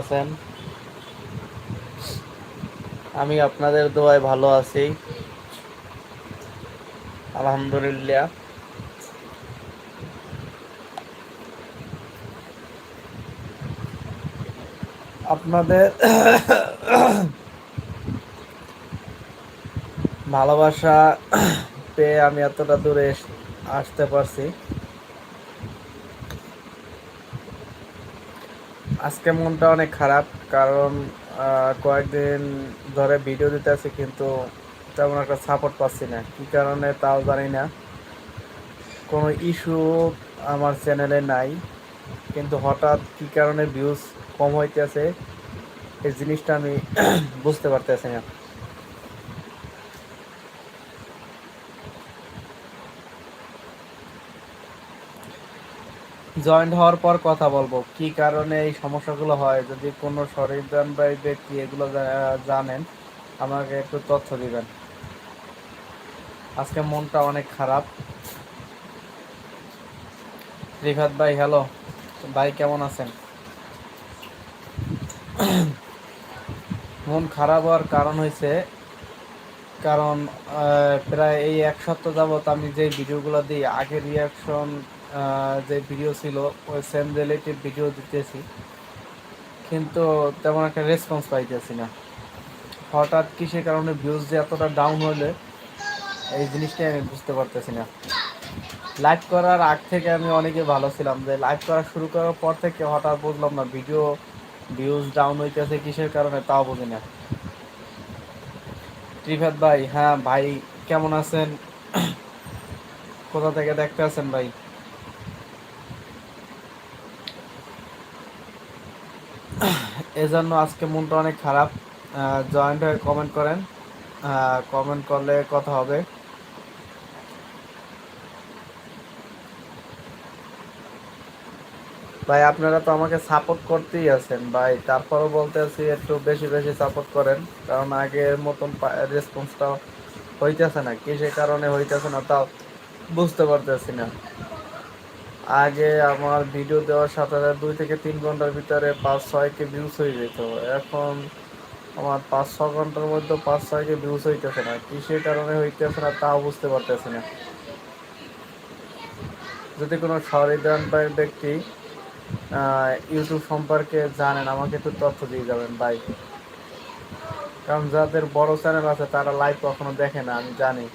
আছেন? আমি আপনাদের দোয়ায় ভালো আছি। আলহামদুলিল্লাহ। আপনাদের ভালোবাসা পেয়ে আমি এতটা দূরে আসতে পারছি। আজকে মনটা অনেক খারাপ, কারণ কয়েকদিন ধরে ভিডিও দিতে আছি, কিন্তু তেমন একটা সাপোর্ট পাচ্ছি না। কী কারণে তাও জানি না। কোনো ইস্যু আমার চ্যানেলে নাই, কিন্তু হঠাৎ কী কারণে ভিউজ কম হইতেছে, এই জিনিসটা আমি বুঝতে পারতেছি না। জয়েন্ট হওয়ার পর কথা বলব। কি কারণে এই সমস্যাগুলো হয়? যদি কোনো শরীরদান বা ব্যক্তি এগুলো জানেন, আমাকে একটু তথ্য দিবেন। আজকে মনটা অনেক খারাপ। রিফাত ভাই, হ্যালো? ভাই, কেমন আছেন? মন খারাপ হওয়ার কারণ হয়েছে কারণ প্রায় এই এক সপ্তাহ যাবৎ আমি যে ভিডিওগুলো দিই, আগে রিয়াকশন যে ভিডিও ছিল, ওই সেম রিলেটিভ ভিডিও দিতেছি। কিন্তু তেমন একটা রেসপন্স পাইতেছি না। হঠাৎ কিসের কারণে ভিউজ যে এতটা ডাউন হলে এই জিনিসটাই আমি বুঝতে পারতেছি না। লাইভ করার আগ থেকে আমি অনেকে ভালো ছিলাম যে লাইভ করা শুরু করার পর থেকে হঠাৎ বুঝলাম না ভিডিও ভিউজ ডাউন হইতেছে কিসের কারণে তাও বুঝি না। ত্রিফাত ভাই হ্যাঁ ভাই, কেমন আছেন? কোথা থেকে দেখতে আছেন ভাই? এজন্য আজকে মনটা অনেক খারাপ। জয়েন্ট হয়ে কমেন্ট করেন কমেন্ট করলে কথা হবে। ভাই, আপনারা তো আমাকে সাপোর্ট করতেই আছেন। ভাই, তারপরও বলতে আছি, একটু বেশি বেশি সাপোর্ট করেন। কারণ আগের মতন রেসপন্সটা হইতেছে না। কিসের কারণে হইতেছে না তাও বুঝতে পারতেছি না। আগে আমার ভিডিও দেওয়ার সাথে সাথে দুই থেকে তিন ঘণ্টার ভিতরে পাঁচ ছয়কে ভিউজ হয়ে যেত। এখন আমার পাঁচ ছ ঘণ্টার মধ্যে পাঁচ ছয়কে ভিউজ হইতেছে না। কিসের কারণে হইতেছে না তাও বুঝতে পারতেছি না। যদি কোনো সহৃদয় ব্যক্তি ইউটিউব সম্পর্কে জানেন, আমাকে একটু তথ্য দিয়ে যাবেন, ভাই। কারণ যাদের বড় চ্যানেল আছে, তারা লাইভ কখনো দেখে না, আমি জানি।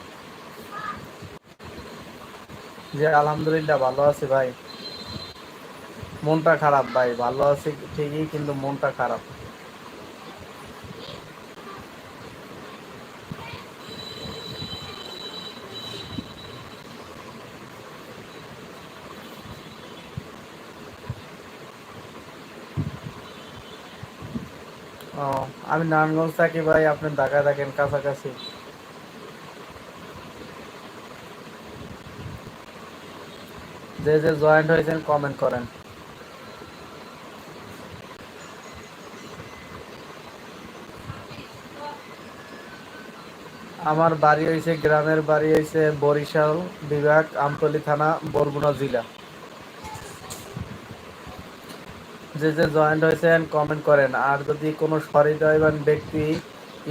যে আলহামদুলিল্লাহ ভালো আছি ভাই। মনটা খারাপ ভাই, ভালো আছি ঠিকই, কিন্তু মনটা খারাপ। ও, আমি নারায়ণগঞ্জ থাকি ভাই, আপনি ঢাকা থাকেন কাছাকাছি। যে যে জয়েন্ট হয়েছেন কমেন্ট করেন। আমার বাড়ি হয়েছে গ্রামের বাড়ি হয়েছে বরিশাল বিভাগ, আমতলি থানা, বরগুনা জেলা। যে যে জয়েন্ট হয়েছেন কমেন্ট করেন। আর যদি কোনো সহৃদয়বান ব্যক্তি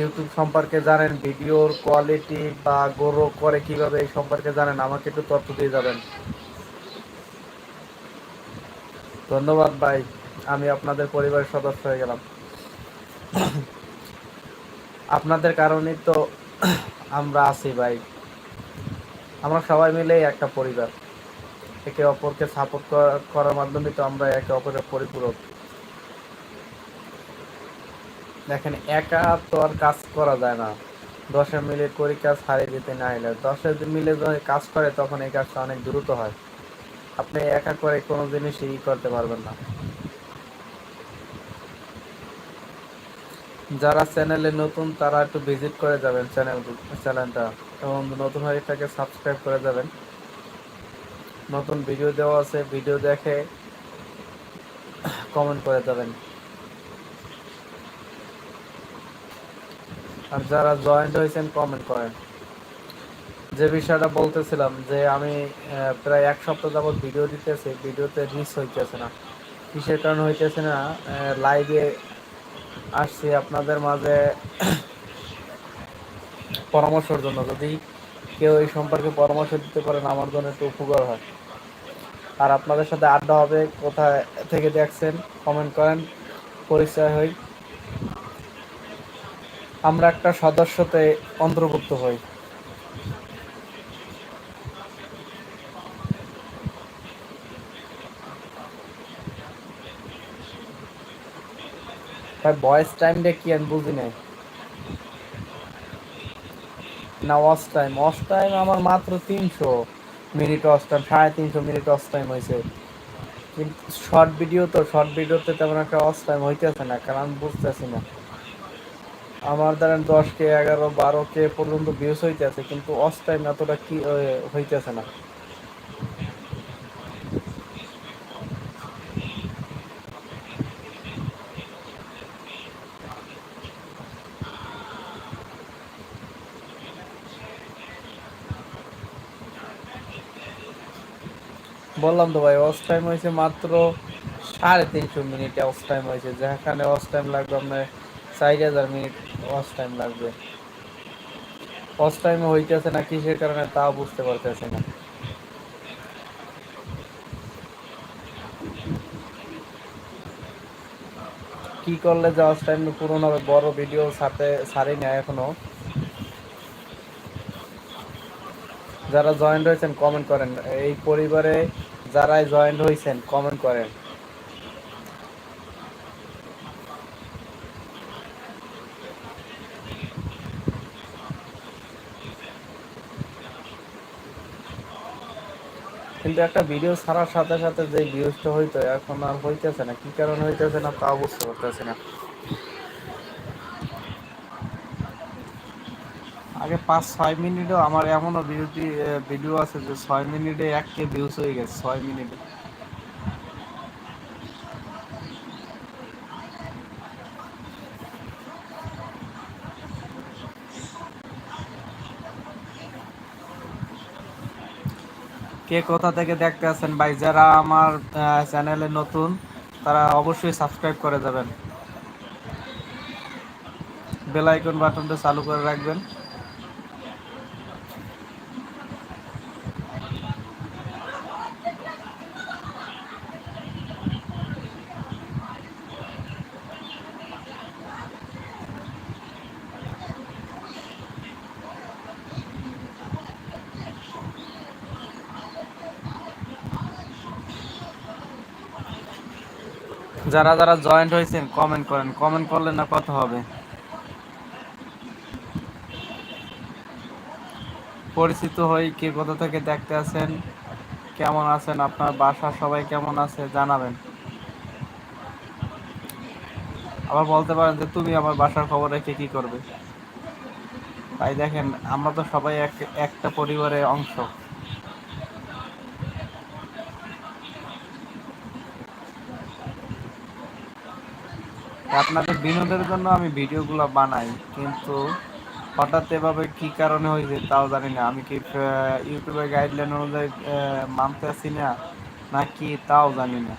ইউটিউব সম্পর্কে জানেন, ভিডিওর কোয়ালিটি বা গ্রো করে কীভাবে এই সম্পর্কে জানেন, আমাকে একটু তথ্য দিয়ে যাবেন। ধন্যবাদ ভাই, আমি আপনাদের পরিবারের সদস্য হয়ে গেলাম। আপনাদের কারণেই তো আমরা আছি ভাই। আমরা সবাই মিলেই একটা পরিবার। একে অপরকে সাপোর্ট করার মাধ্যমে তো আমরা একে অপরের পরিপূরক। দেখেন, একা তো আর কাজ করা যায় না। দশে মিলে করি, কাজ হারিয়ে যেতে না এলে দশে মিলে যখন কাজ করে, তখন এই কাজটা অনেক দ্রুত হয়। আপনি একা করে কোনো জিনিসই করতে পারবেন না। যারা চ্যানেলে নতুন, তারা একটু ভিজিট করে যাবেন চ্যানেল চ্যানেলটা এবং নতুন হয়ে থাকে সাবস্ক্রাইব করে যাবেন। নতুন ভিডিও দেওয়া আছে, ভিডিও দেখে কমেন্ট করে যাবেন। আর যারা জয়েন্ট হয়েছেন কমেন্ট করেন। যে বিষয়টা বলতেছিলাম যে আমি প্রায় এক সপ্তাহ যাবৎ ভিডিও দিতেছি ভিডিওতে রিচ হইতেছে না। কিসের কারণে হইতেছে না? লাইভে আসছি আপনাদের মাঝে পরামর্শের জন্য। যদি কেউ এই সম্পর্কে পরামর্শ দিতে পারেন, আমার জন্য একটু উপকার হয়। আর আপনাদের সাথে আড্ডা হবে, কোথায় থেকে দেখছেন কমেন্ট করেন, পরিচয় হই। আমরা একটা সদস্যতে অন্তর্ভুক্ত হই। ভাই ভয়েস টাইমটা কি আমি বুঝি নাই। না ওয়াচ টাইম ওয়াচ টাইম আমার মাত্র তিনশো মিনিট ওয়াচ টাইম সাড়ে তিনশো মিনিট ওয়াচ টাইম হয়েছে। কিন্তু শর্ট ভিডিও তো শর্ট ভিডিওতে তেমন একটা ওয়াচ টাইম হইতেছে না, কারণ আমি বুঝতেছি না। আমার ধরেন দশ কে, এগারো, বারো কে পর্যন্ত ভিউজ হইতেছে, কিন্তু ওয়াচ টাইম এতটা কি হইতেছে না। বললাম তো ভাই ওয়াচ টাইম হয়েছে মাত্র সাড়ে তিনশো মিনিটে ওয়াচ টাইম হয়েছে। যেখানে ওয়াচ টাইম লাগবে আপনার চার হাজার মিনিট ওয়াচ টাইম লাগবে। ওয়াচ টাইমে হইতেছে না কিসের কারণে তাও বুঝতে পারতেছে না। কি করলে যে ওয়াচ টাইম পূরণ হবে বড় ভিডিও সাথে সারি না এখনও? যারা জয়েন্ট হয়েছেন কমেন্ট করেন। এই পরিবারে যারাই জয়েন্ট হয়েছেন কমেন্ট করেন। কিন্তু একটা ভিডিও ছাড়ার সাথে সাথে যে ভিউজটা হইতো, এখন আর হইতেছে না। কি কারণে হইতেছে না তাও বুঝতে পারতেছি না আগে পাঁচ, ছয় মিনিটও আমার এমনও বিউটি ভিডিও আছে যে ছয় মিনিটে এক কে ভিউজ হয়ে গেছে, ছয় মিনিটে। কে কোথা থেকে দেখতে আছেন ভাই? যারা আমার চ্যানেলে নতুন, তারা অবশ্যই সাবস্ক্রাইব করে যাবেন। বেল আইকন বাটনটা চালু করে রাখবেন। যারা যারা জয়েন্ট হয়েছেন কমেন্ট করেন। কমেন্ট করলে না কথা হবে? পরিচিত হই কে কোথা থেকে দেখতে আছেন, কেমন আছেন, আপনার বাসা সবাই কেমন আছে, জানাবেন। আবার বলতে পারেন যে, তুমি আমার বাসার খবর রেখে কি করবে? তাই দেখেন, আমরা তো সবাই এক, একটা পরিবারের অংশ। আপনাদের বিনোদের জন্য আমি ভিডিওগুলো বানাই, কিন্তু হঠাৎ এভাবে কি কারণে হয়েছে তাও জানি না। আমি কি ইউটিউবের গাইডলাইন অনুযায়ী মানতে আছি না, নাকি তাও জানি না।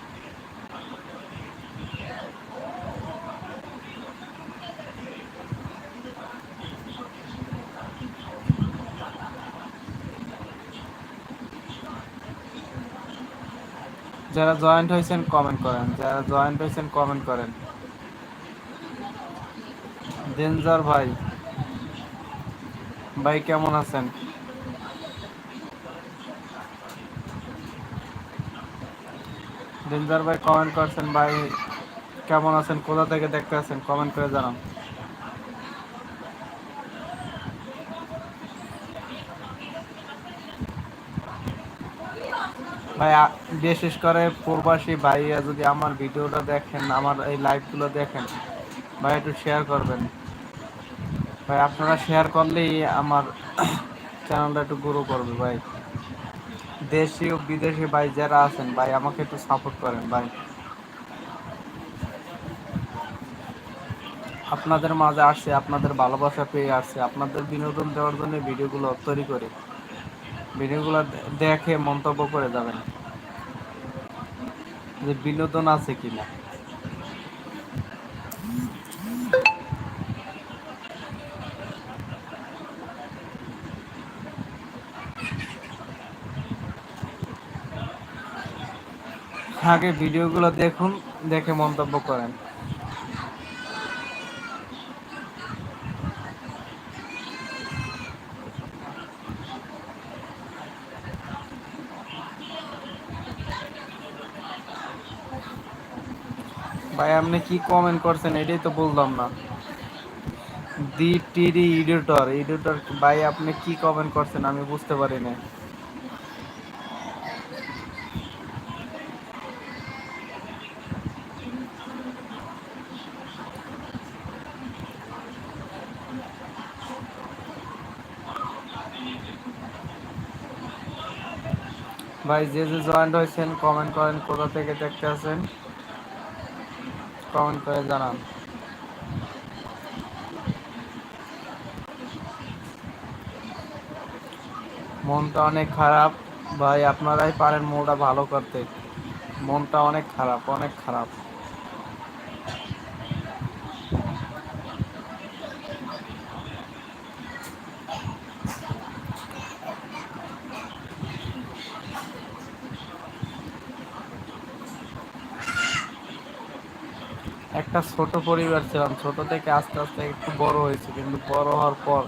যারা জয়েন্ট হয়েছেন কমেন্ট করেন। যারা জয়েন্ট হয়েছেন কমেন্ট করেন। ডেঞ্জার ভাই। ভাই, কেমন আছেন? ডেঞ্জার ভাই কমেন্ট করছেন, ভাই, কেমন আছেন? কোথা থেকে দেখতে আছেন? কমেন্ট করে জানান। ভাই বিশেষ করে প্রবাসী ভাইয়া যদি আমার ভিডিওটা দেখেন, আমার এই লাইভগুলো দেখেন, ভাই, একটু শেয়ার করবেন। ভাই, আপনারা শেয়ার করলেই আমার চ্যানেলটা একটু গ্রো করবে ভাই। দেশি ও বিদেশি ভাই, যারা আছেন ভাই, আমাকে একটু সাপোর্ট করেন ভাই। আপনাদের মাঝে আসছে আপনাদের ভালোবাসা পেয়ে আসছে আপনাদের বিনোদন দেওয়ার জন্য ভিডিওগুলো তৈরি করে। ভিডিওগুলো দেখে মন্তব্য করে যাবেন যে বিনোদন আছে কিনা। আগে ভিডিওগুলো দেখুন, দেখে মন্তব্য করেন। ভাই, আপনি কি কমেন্ট করছেন? এটাই তো বললাম না। দি টিডি এডিটর এডিটর ভাই, আপনি কি কমেন্ট করছেন? আমি বুঝতে পারি না ভাই, যে যে জয়েন্ট হয়েছেন কমেন্ট করেন কোথা থেকে দেখতে আছেন? কমেন্ট করে জানান। মনটা অনেক খারাপ। ভাই, আপনারাই পারেন মনটা ভালো করতে। মনটা অনেক খারাপ অনেক খারাপ। একটা ছোট পরিবার ছিলাম। ছোট থেকে আস্তে আস্তে একটু বড় হয়েছে, কিন্তু বড় হওয়ার পর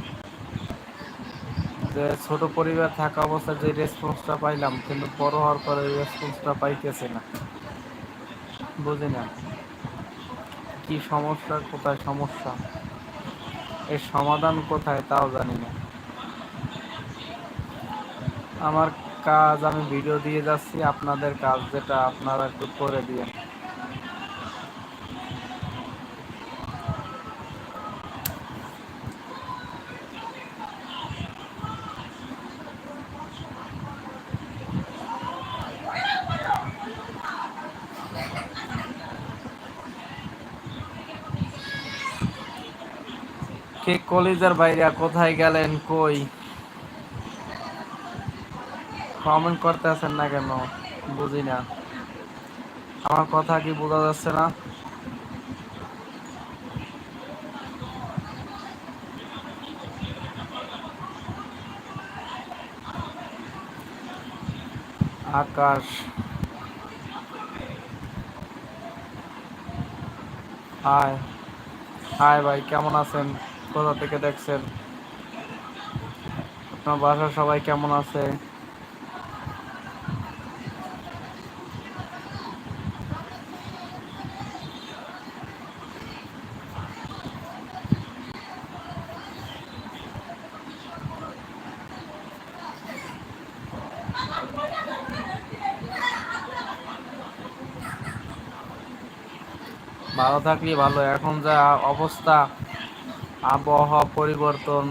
যে ছোট পরিবার থাকা অবস্থায় যে রেসপন্সটা পাইলাম, কিন্তু বড় হওয়ার পরে রেসপন্সটা পাইতেছে না। বুঝি না? কি সমস্যা, কোথায় সমস্যা? এর সমাধান কোথায় তাও জানি না। আমার কাজ আমি ভিডিও দিয়ে যাচ্ছি, আপনাদের কাজ যেটা আপনারা একটু করে দিয়ে কে কলিজার বাইরে, কোথায় গেলেন, কই? কমেন্ট করতে আছেন না কেন? বুঝি না। আমার কথা কি বোঝা যাচ্ছে না? আকাশ। হাই হাই ভাই, কেমন আছেন? কোথা থেকে দেখছেন? আপনার বাসার সবাই কেমন আছে? ভালো থাকলে ভালো এখন যা অবস্থা আবহাওয়া পরিবর্তন,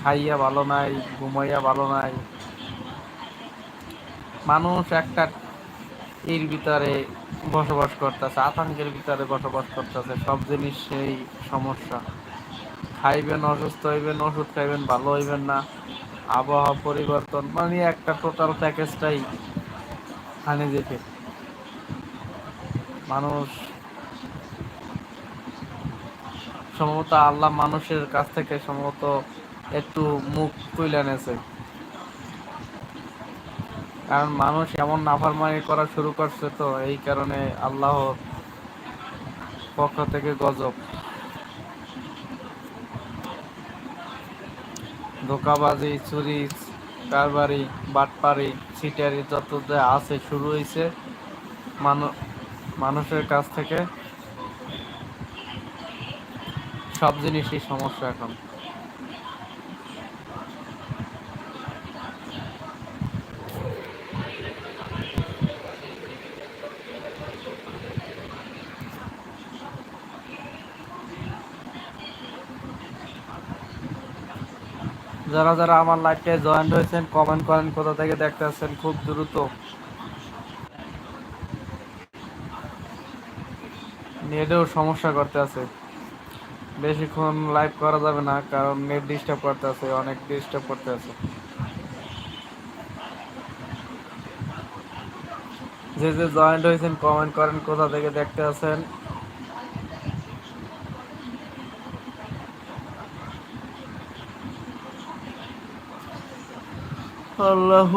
খাইয়া ভালো নাই, ঘুমাইয়া ভালো নাই। মানুষ একটা এর ভিতরে বসবাস করতেছে, আতঙ্কের ভিতরে বসবাস করতেছে, সব জিনিস সেই সমস্যা। খাইবেন অসুস্থ হইবেন, ওষুধ খাইবেন, ভালো হইবেন না। আবহাওয়া পরিবর্তন মানে একটা টোটাল প্যাকেজটাই আনে দেখে। মানুষ সম্ভবত আল্লাহ মানুষের কাছ থেকে সম্ভবত একটু মুখ তুলে এনেছে। কারণ মানুষ এমন নাফারমানি করা শুরু করছে তো, এই কারণে আল্লাহ পক্ষ থেকে গজব। ধোকাবাজি, চুরি, কারবারি, বাটপারি, ছিটারি যত আছে শুরু হয়েছে মানুষের কাছ থেকে। সব জিনিসই সমস্যা এখন। যারা যারা আমার লাইভে জয়েন্ট হয়েছেন কমেন্ট করেন কোথা থেকে দেখতে আসছেন খুব দ্রুত। নেটেও সমস্যা করতে আছে। বেশিক্ষণ লাইভ করা যাবে না, কারণ নেট ডিস্টার্ব করতে আছে, অনেক ডিস্টার্ব করতে আছে। যে যে জয়েন্ট হয়েছেন কমেন্ট করেন, কোথা থেকে দেখতে আছেন। আল্লাহ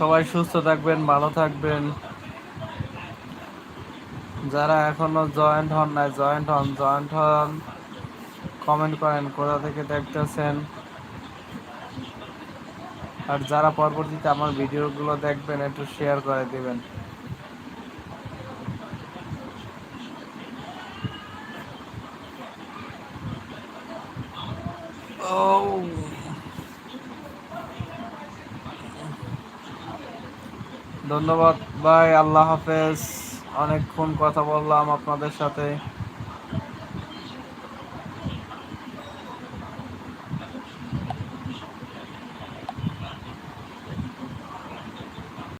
সবাই সুস্থ থাকবেন, ভালো থাকবেন। যারা এখনও জয়েন্ট হন নাই জয়েন্ট হন জয়েন্ট হন কমেন্ট করেন কোথা থেকে দেখতেছেন। আর যারা পরবর্তীতে আমার ভিডিওগুলো দেখবেন, একটু শেয়ার করে দিবেন। ও ধন্যবাদ ভাই আল্লাহ হাফেজ। অনেকক্ষণ কথা বললাম আপনাদের সাথে।